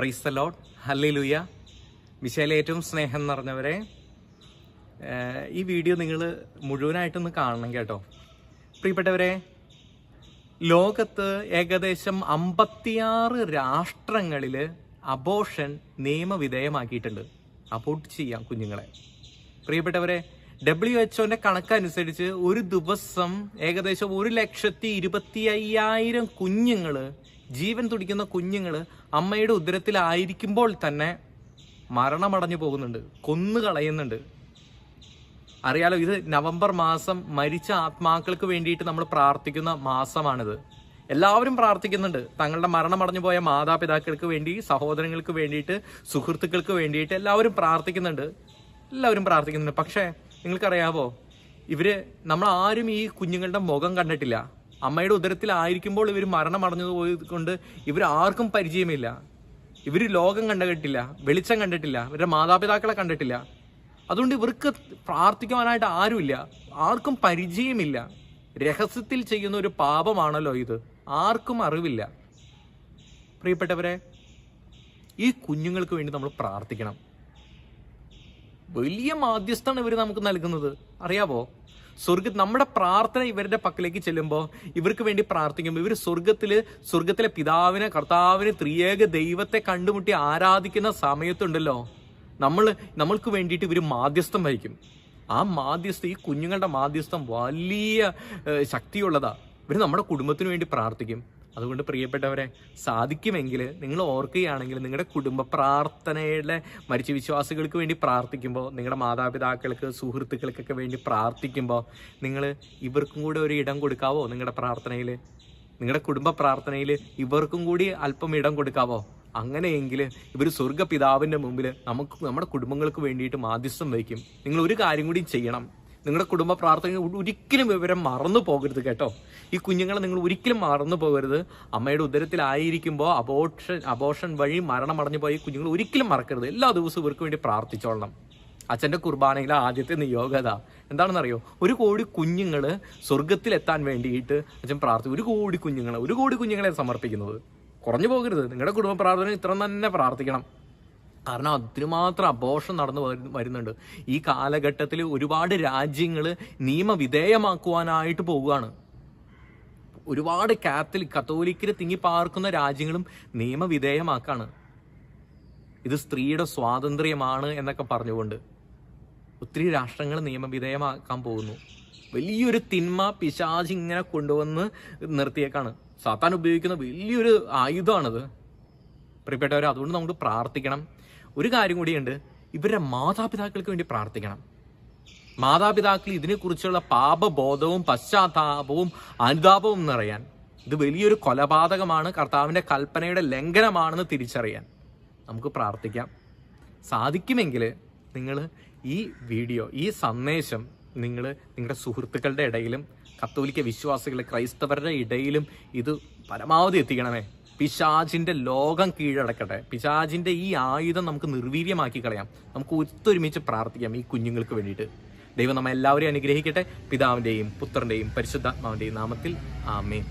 Price allot ഹല്ലിലുയ മിശയിലെ ഏറ്റവും സ്നേഹം നിറഞ്ഞവരെ ഈ വീഡിയോ നിങ്ങൾ മുഴുവനായിട്ടൊന്ന് കാണണം കേട്ടോ. പ്രിയപ്പെട്ടവരെ ലോകത്ത് ഏകദേശം അമ്പത്തിയാറ് രാഷ്ട്രങ്ങളിൽ അബോഷൻ നിയമവിധേയമാക്കിയിട്ടുണ്ട്. അബോട്ട് ചെയ്യാം കുഞ്ഞുങ്ങളെ. പ്രിയപ്പെട്ടവരെ ഡബ്ല്യു എച്ച്ഒന്റെ കണക്കനുസരിച്ച് ഒരു ദിവസം ഏകദേശം ഒരു ലക്ഷത്തി ഇരുപത്തി അയ്യായിരം കുഞ്ഞുങ്ങൾ ജീവൻ തുടിക്കുന്ന കുഞ്ഞുങ്ങൾ അമ്മയുടെ ഉദരത്തിലായിരിക്കുമ്പോൾ തന്നെ മരണമടഞ്ഞു പോകുന്നുണ്ട് കൊന്നു കളയുന്നുണ്ട്. അറിയാലോ ഇത് നവംബർ മാസം മരിച്ച ആത്മാക്കൾക്ക് വേണ്ടിയിട്ട് നമ്മൾ പ്രാർത്ഥിക്കുന്ന മാസമാണിത്. എല്ലാവരും പ്രാർത്ഥിക്കുന്നുണ്ട്. തങ്ങളുടെ മരണമടഞ്ഞു പോയ മാതാപിതാക്കൾക്ക് വേണ്ടി സഹോദരങ്ങൾക്ക് വേണ്ടിയിട്ട് സുഹൃത്തുക്കൾക്ക് വേണ്ടിയിട്ട് എല്ലാവരും പ്രാർത്ഥിക്കുന്നുണ്ട്. എല്ലാവരും പ്രാർത്ഥിക്കുന്നുണ്ട്. പക്ഷേ നിങ്ങൾക്കറിയാവോ? ഇവർ നമ്മൾ ആരും ഈ കുഞ്ഞുങ്ങളുടെ മുഖം കണ്ടിട്ടില്ല. അമ്മയുടെ ഉദരത്തിലായിരിക്കുമ്പോൾ ഇവർ മരണമടഞ്ഞു പോയതുകൊണ്ട് ഇവർ ആർക്കും പരിചയമില്ല. ഇവർ ലോകം കണ്ടിട്ടില്ല വെളിച്ചം കണ്ടിട്ടില്ല ഇവരുടെ മാതാപിതാക്കളെ കണ്ടിട്ടില്ല. അതുകൊണ്ട് ഇവർക്ക് പ്രാർത്ഥിക്കുവാനായിട്ട് ആരുമില്ല. ആർക്കും പരിചയമില്ല. രഹസ്യത്തിൽ ചെയ്യുന്ന ഒരു പാപമാണല്ലോ ഇത്. ആർക്കും അറിവില്ല. പ്രിയപ്പെട്ടവരെ ഈ കുഞ്ഞുങ്ങൾക്ക് വേണ്ടി നമ്മൾ പ്രാർത്ഥിക്കണം. വലിയ മാധ്യസ്ഥാണ് ഇവർ നമുക്ക് നൽകുന്നത്. അറിയാവോ? സ്വർഗ നമ്മുടെ പ്രാർത്ഥന ഇവരുടെ പക്കലേക്ക് ചെല്ലുമ്പോൾ ഇവർക്ക് വേണ്ടി പ്രാർത്ഥിക്കുമ്പോൾ ഇവർ സ്വർഗത്തിൽ സ്വർഗത്തിലെ പിതാവിനെ കർത്താവിനെ ത്രിയേക ദൈവത്തെ കണ്ടുമുട്ടി ആരാധിക്കുന്ന സമയത്തുണ്ടല്ലോ. നമ്മൾ നമ്മൾക്ക് വേണ്ടിയിട്ട് ഇവർ മാധ്യസ്ഥം വഹിക്കും. ആ മാധ്യസ്ഥ ഈ കുഞ്ഞുങ്ങളുടെ മാധ്യസ്ഥം വലിയ ശക്തിയുള്ളതാണ് ഇവർ നമ്മുടെ കുടുംബത്തിന് വേണ്ടി പ്രാർത്ഥിക്കും. അതുകൊണ്ട് പ്രിയപ്പെട്ടവരെ സാധിക്കുമെങ്കിൽ നിങ്ങൾ ഓർക്കുകയാണെങ്കിൽ നിങ്ങളുടെ കുടുംബ പ്രാർത്ഥനയുടെ മരിച്ച വിശ്വാസികൾക്ക് വേണ്ടി പ്രാർത്ഥിക്കുമ്പോൾ നിങ്ങളുടെ മാതാപിതാക്കൾക്ക് സുഹൃത്തുക്കൾക്കൊക്കെ വേണ്ടി പ്രാർത്ഥിക്കുമ്പോൾ നിങ്ങൾ ഇവർക്കും കൂടെ ഒരു ഇടം കൊടുക്കാവോ നിങ്ങളുടെ പ്രാർത്ഥനയിൽ നിങ്ങളുടെ കുടുംബ പ്രാർത്ഥനയിൽ ഇവർക്കും കൂടി അല്പം ഇടം കൊടുക്കാവോ? അങ്ങനെയെങ്കിൽ ഇവർ സ്വർഗപിതാവിന്റെ മുമ്പിൽ നമുക്ക് നമ്മുടെ കുടുംബങ്ങൾക്ക് വേണ്ടിയിട്ട് മാധ്യസ്ഥം വയ്ക്കും. നിങ്ങൾ ഒരു കാര്യം കൂടി ചെയ്യണം. നിങ്ങളുടെ കുടുംബ പ്രാർത്ഥന ഒരിക്കലും വിവരം മറന്നു പോകരുത് കേട്ടോ. ഈ കുഞ്ഞുങ്ങളെ നിങ്ങൾ ഒരിക്കലും മറന്നു പോകരുത്. അമ്മയുടെ ഉദരത്തിലായിരിക്കുമ്പോൾ അബോഷൻ അബോഷൻ വഴി മരണമടഞ്ഞു പോയി കുഞ്ഞുങ്ങൾ ഒരിക്കലും മറക്കരുത്. എല്ലാ ദിവസവും ഇവർക്ക് വേണ്ടി പ്രാർത്ഥിച്ചോളണം. അച്ഛന്റെ കുർബാനയിലെ ആദ്യത്തെ നിയോഗത എന്താണെന്നറിയോ? ഒരു കോടി കുഞ്ഞുങ്ങൾ സ്വർഗത്തിലെത്താൻ വേണ്ടിയിട്ട് അച്ഛൻ പ്രാർത്ഥിക്കും ഒരു കോടി കുഞ്ഞുങ്ങളെ ഒരു കോടി കുഞ്ഞുങ്ങളെ സമർപ്പിക്കുന്നത്. കുറഞ്ഞു പോകരുത്. നിങ്ങളുടെ കുടുംബ പ്രാർത്ഥന ഇത്ര തന്നെ പ്രാർത്ഥിക്കണം. കാരണം അതിനുമാത്രം അബോഷം നടന്നു വരുന്നുണ്ട്. ഈ കാലഘട്ടത്തിൽ ഒരുപാട് രാജ്യങ്ങൾ നിയമവിധേയമാക്കുവാനായിട്ട് പോവുകയാണ്. ഒരുപാട് കാത്തലിക് കത്തോലിക്കിന് തിങ്ങിപ്പാർക്കുന്ന രാജ്യങ്ങളും നിയമവിധേയമാക്കാണ് ഇത് സ്ത്രീയുടെ സ്വാതന്ത്ര്യമാണ് എന്നൊക്കെ പറഞ്ഞുകൊണ്ട് ഒത്തിരി രാഷ്ട്രങ്ങൾ നിയമവിധേയമാക്കാൻ പോകുന്നു. വലിയൊരു തിന്മ പിശാജ് ഇങ്ങനെ കൊണ്ടുവന്ന് നിർത്തിയേക്കാണ്. സാത്താൻ ഉപയോഗിക്കുന്ന വലിയൊരു ആയുധമാണിത്. പ്രിയപ്പെട്ടവരെ അതുകൊണ്ട് നമുക്ക് പ്രാർത്ഥിക്കണം. ഒരു കാര്യം കൂടിയുണ്ട് ഇവരുടെ മാതാപിതാക്കൾക്ക് വേണ്ടി പ്രാർത്ഥിക്കണം. മാതാപിതാക്കൾ ഇതിനെക്കുറിച്ചുള്ള പാപബോധവും പശ്ചാത്താപവും അനുതാപവും എന്നറിയാൻ ഇത് വലിയൊരു കൊലപാതകമാണ് കർത്താവിന്റെ കൽപ്പനയുടെ ലംഘനമാണെന്ന് തിരിച്ചറിയാൻ. നമുക്ക് പ്രാർത്ഥിക്കാം. സാധിക്കുമെങ്കിൽ നിങ്ങൾ ഈ വീഡിയോ ഈ സന്ദേശം നിങ്ങൾ നിങ്ങളുടെ സുഹൃത്തുക്കളുടെ ഇടയിലും കത്തോലിക്ക വിശ്വാസികളുടെ ക്രൈസ്തവരുടെ ഇടയിലും ഇത് പരമാവധി എത്തിക്കണമേ. പിശാചിന്റെ ലോകം കീഴടക്കട്ടെ. പിശാജിന്റെ ഈ ആയുധം നമുക്ക് നിർവീര്യമാക്കി കളയാം. നമുക്ക് ഒത്തൊരുമിച്ച് പ്രാർത്ഥിക്കാം ഈ കുഞ്ഞുങ്ങൾക്ക് വേണ്ടിയിട്ട്. ദൈവം നമ്മെ എല്ലാവരെയും അനുഗ്രഹിക്കട്ടെ. പിതാവിന്റെയും പുത്രന്റെയും പരിശുദ്ധാത്മാവിന്റെയും നാമത്തിൽ ആമേൻ.